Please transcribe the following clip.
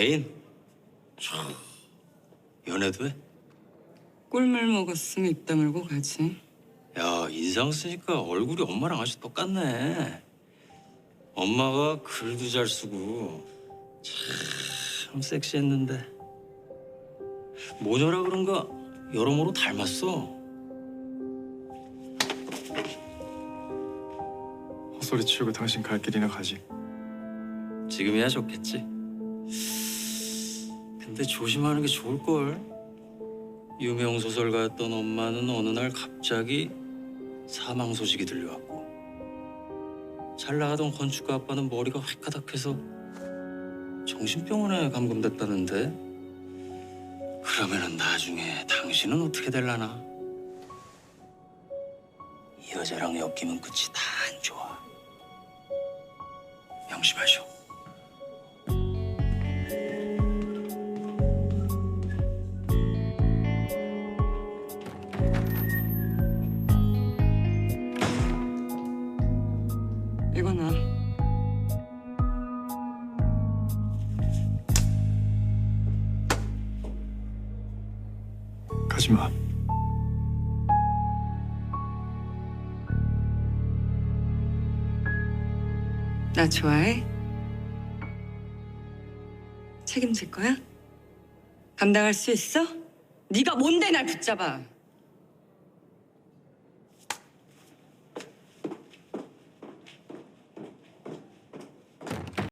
애인? 참, 연애도 해? 꿀물 먹었으면 입 다물고 가지. 야, 인상 쓰니까 얼굴이 엄마랑 아주 똑같네. 엄마가 글도 잘 쓰고 참 섹시했는데 모녀라 그런가 여러모로 닮았어. 헛소리 치우고 당신 갈 길이나 가지. 지금이야 좋겠지. 근데 조심하는 게 좋을 걸. 유명 소설가였던 엄마는 어느 날 갑자기 사망 소식이 들려왔고 잘 나가던 건축가 아빠는 머리가 획가닥해서 정신병원에 감금됐다는데 그러면은 나중에 당신은 어떻게 될라나? 이 여자랑 엮이면 끝이 다 안 좋아. 명심하시오. 이거 나. 가지 마. 나 좋아해? 책임질 거야? 감당할 수 있어? 네가 뭔데 날 붙잡아?